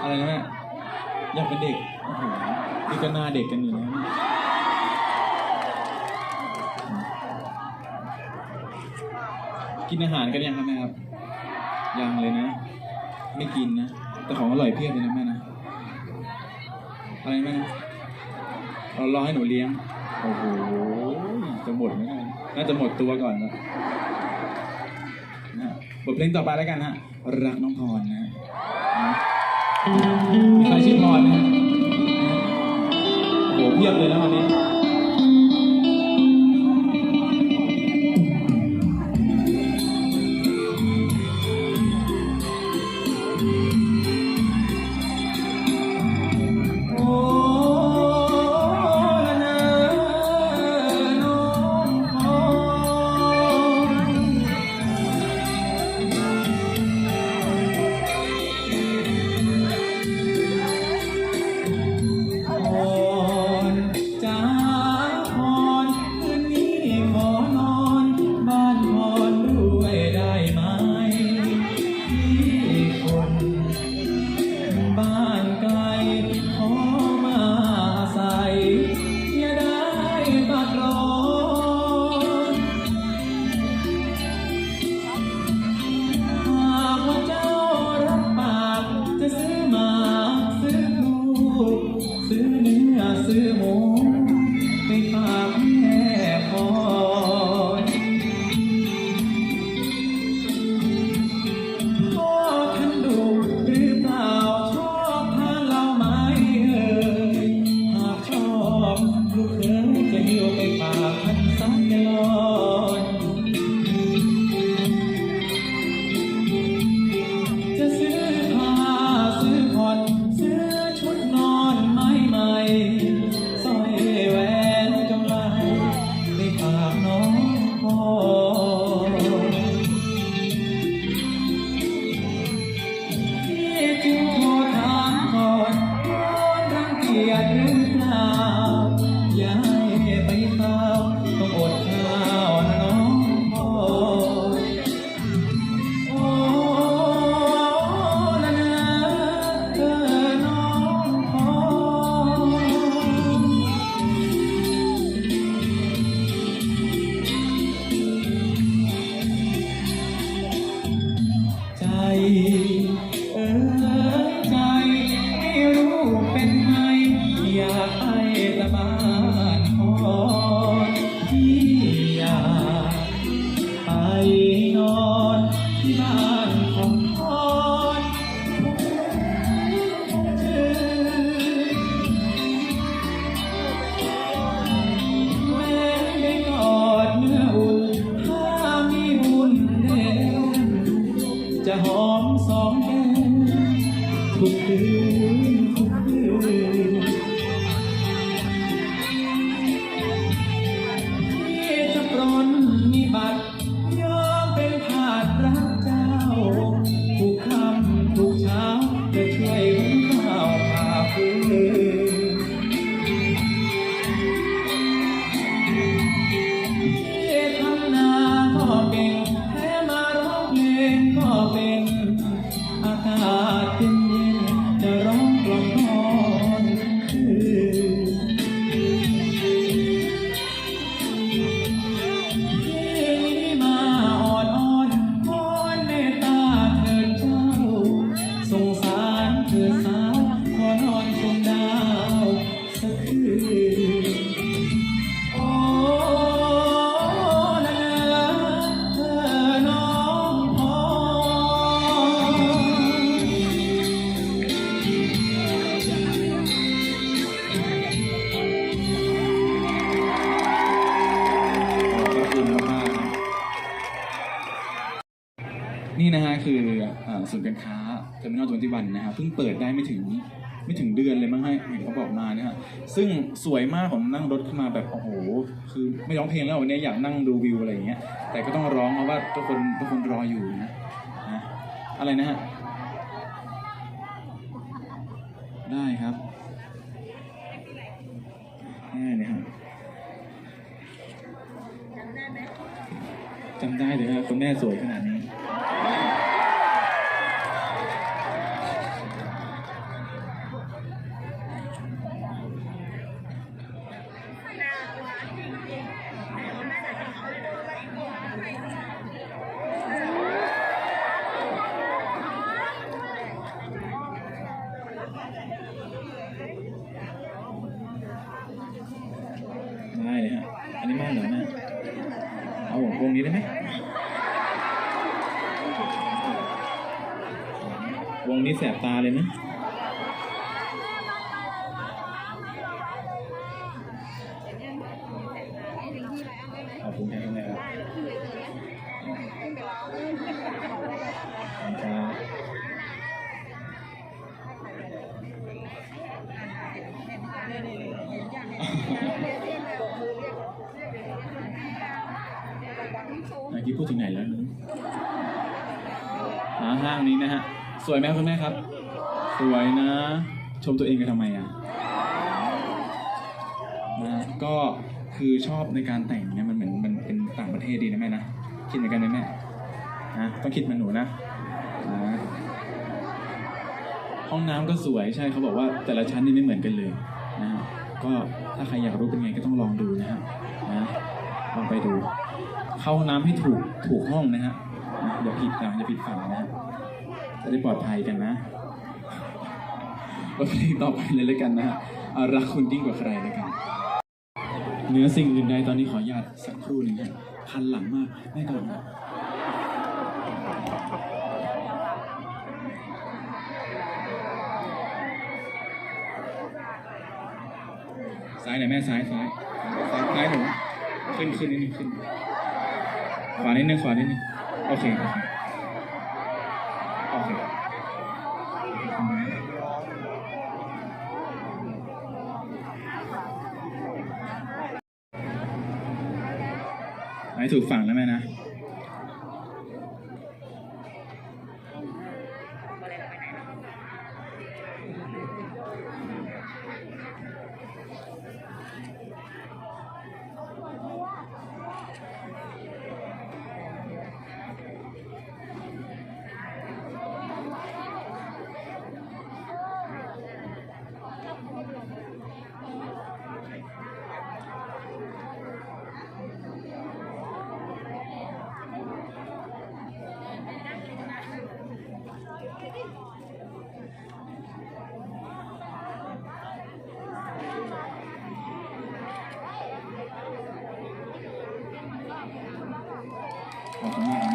อะไรนะแม่อยากเป็นเด็กโอ้โหนี่ก็หน้าเด็กกันอยู่แล้วเนี่ยกินอาหารกันยังครับแม่ครับ ยังเลยนะ ไม่กินนะ แต่ของอร่อยเพียบเลยนะแม่นะ อะไรแม่นะเรารอให้หนูเลี้ยง โอ้โหจะหมดไหมเนี่ย น่าจะหมดตัวก่อนนะบทเพลงต่อไปแล้วกันฮะ รักน้องพรนะมีใครชื่อพรไหมฮะโอ้โหเพียบเลยนะวันนี้ ใจะหอมสองแก้มทุกคืนทุกคืน ศูนย์การค้าเทอร์มินอลทเวนตี้วันนะฮะเพิ่งเปิดได้ไม่ถึงไม่ถึงเดือนเลยมั้งให้เห็นเขาบอกมานะฮะซึ่งสวยมากผมนั่งรถขึ้นมาแบบโอ้โห คือไม่ร้องเพลงแล้ววันนี้อยากนั่งดูวิวอะไรอย่างเงี้ยแต่ก็ต้องร้องเพราะว่าทุกคนทุกคนรออยู่นะนะอะไรนะฮะได้ครับได้เลยครับจำได้เลยนะคุณแม่สวยขนาดนี้ นี้แสบตาเลยนะขอบคุณครับคุณแม่ครับขอบคุณครับเมื่อกี้พูดถึงไหนแล้วนึหาห้างนี้นะฮะ สวยไหมครับคุณแม่ครับ สวยนะ ชมตัวเองกันทำไมอะนะก็คือชอบในการแต่งเนี่ยมันเหมือนมันเป็นต่างประเทศดีนะแม่นะคิดเหมือนกันไหมแม่นะต้องคิดเหมือนหนูนะนะห้องน้ำก็สวยใช่เขาบอกว่าแต่ละชั้นนี่ไม่เหมือนกันเลยนะฮะก็ถ้าใครอยากรู้เป็นไงก็ต้องลองดูนะฮะนะลองไปดู เข้าห้องน้ำให้ถูกถูกห้องนะฮะนะอย่าผิดนะอย่าผิดฝั่งนะฮะ จะได้ปลอดภัยกันนะก็เพลงต่อไปเลยแล้วกันนะฮะเอารักคุณยิ่งกว่าใครแล้วกัน เหนือสิ่งอื่นใดตอนนี้ขออนุญาตสักครู่หนึ่งครับคันหลังมากแม่กระโดดมาซ้ายหน่อยแม่ซ้ายซ้ายซ้ายซ้ายหนูขึ้นขึ้นนิดนึงขึ้น ขวานิดนึงขวานิดนึงโอเคโอเคโอเค ให้ถูกฝั่งนะแม่นะ ขอ